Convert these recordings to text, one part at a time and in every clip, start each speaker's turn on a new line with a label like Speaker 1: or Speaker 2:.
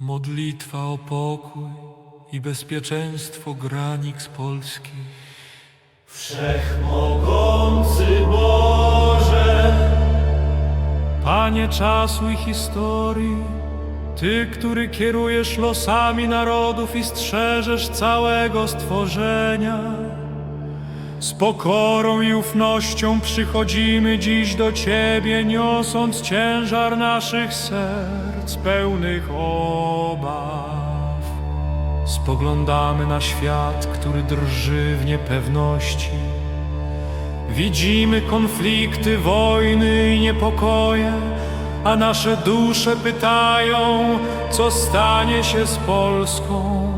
Speaker 1: Modlitwa o pokój i bezpieczeństwo granic Polski.
Speaker 2: Wszechmogący Boże,
Speaker 1: Panie czasu i historii, Ty, który kierujesz losami narodów i strzeżesz całego stworzenia, z pokorą i ufnością przychodzimy dziś do Ciebie, niosąc ciężar naszych serc pełnych obaw. Spoglądamy na świat, który drży w niepewności. Widzimy konflikty, wojny i niepokoje, a nasze dusze pytają, co stanie się z Polską.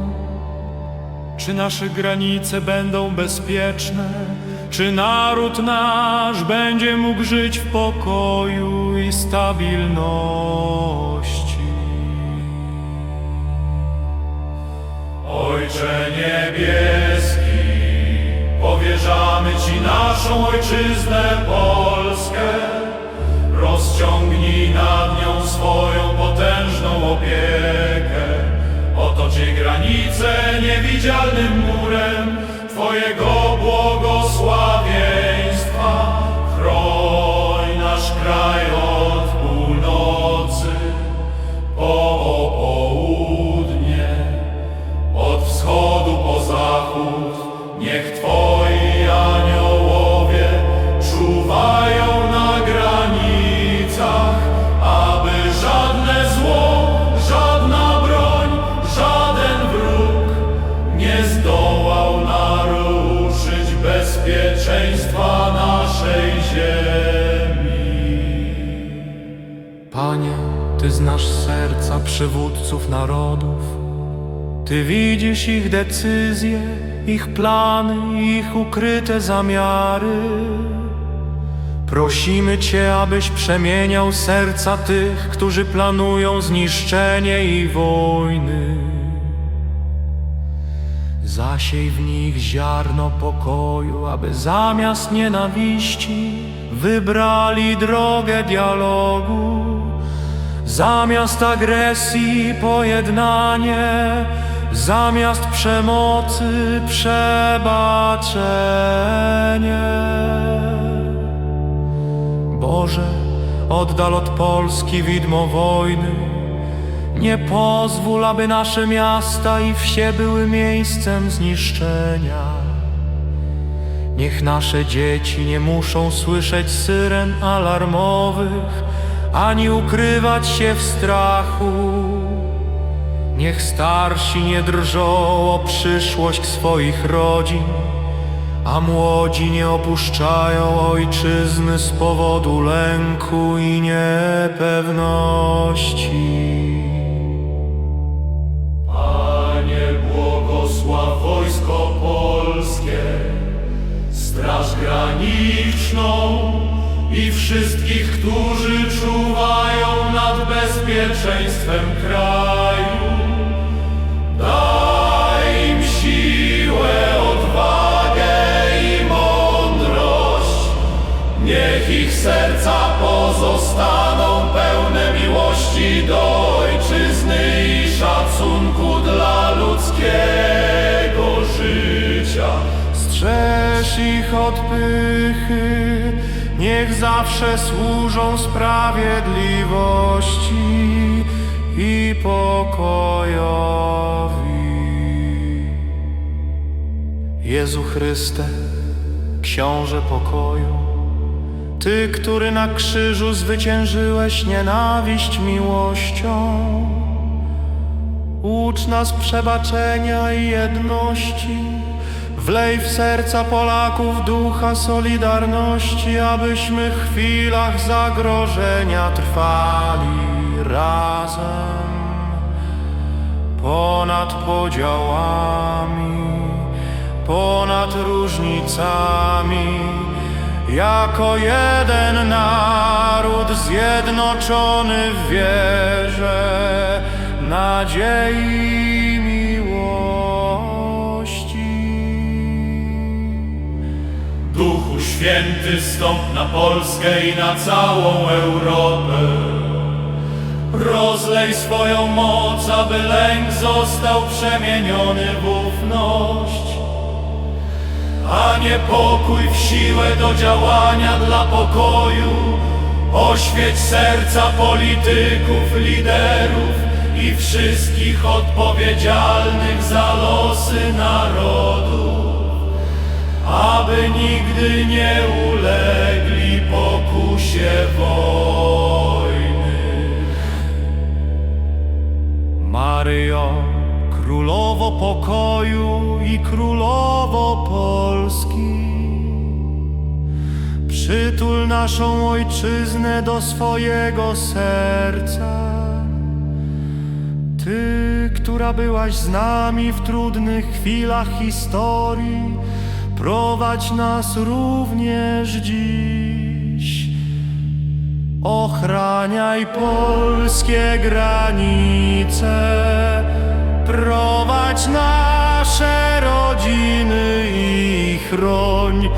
Speaker 1: Czy nasze granice będą bezpieczne? Czy naród nasz będzie mógł żyć w pokoju i stabilności?
Speaker 2: Ojcze niebieski, powierzamy Ci naszą ojczyznę Polskę. Rozciągnij nad nią swoją potężną opiekę. Otocz jej granice niewidzialnym murem Twojego błogosławieństwa.
Speaker 1: Znasz serca przywódców narodów. Ty widzisz ich decyzje, ich plany, ich ukryte zamiary. Prosimy Cię, abyś przemieniał serca tych, którzy planują zniszczenie i wojny. Zasiej w nich ziarno pokoju, aby zamiast nienawiści wybrali drogę dialogu. Zamiast agresji pojednanie, zamiast przemocy przebaczenie. Boże, oddal od Polski widmo wojny. Nie pozwól, aby nasze miasta i wsie były miejscem zniszczenia. Niech nasze dzieci nie muszą słyszeć syren alarmowych, ani ukrywać się w strachu. Niech starsi nie drżą o przyszłość swoich rodzin, a młodzi nie opuszczają ojczyzny z powodu lęku i niepewności.
Speaker 2: Panie błogosław wojsko polskie, straż graniczną i wszystkich, którzy czuwają nad bezpieczeństwem kraju. Daj im siłę, odwagę i mądrość. Niech ich serca pozostaną pełne miłości do ojczyzny i szacunku dla ludzkiego życia.
Speaker 1: Strzeż ich od pychy, niech zawsze służą sprawiedliwości i pokojowi. Jezu Chryste, Książę pokoju, Ty, który na krzyżu zwyciężyłeś nienawiść miłością, Ucz nas przebaczenia i jedności. Wlej w serca Polaków ducha solidarności, abyśmy w chwilach zagrożenia trwali razem. Ponad podziałami, ponad różnicami, jako jeden naród zjednoczony w wierze, nadziei
Speaker 2: Święty stąp na Polskę i na całą Europę. Rozlej swoją moc, aby lęk został przemieniony w ufność, a niepokój w siłę do działania dla pokoju. Oświeć serca polityków, liderów i wszystkich odpowiedzialnych za losy narodu, aby nigdy nie ulegli pokusie wojny.
Speaker 1: Maryjo, królowo pokoju i królowo Polski, przytul naszą ojczyznę do swojego serca. Ty, która byłaś z nami w trudnych chwilach historii, prowadź nas również dziś. Ochraniaj polskie granice, prowadź nasze rodziny i chroń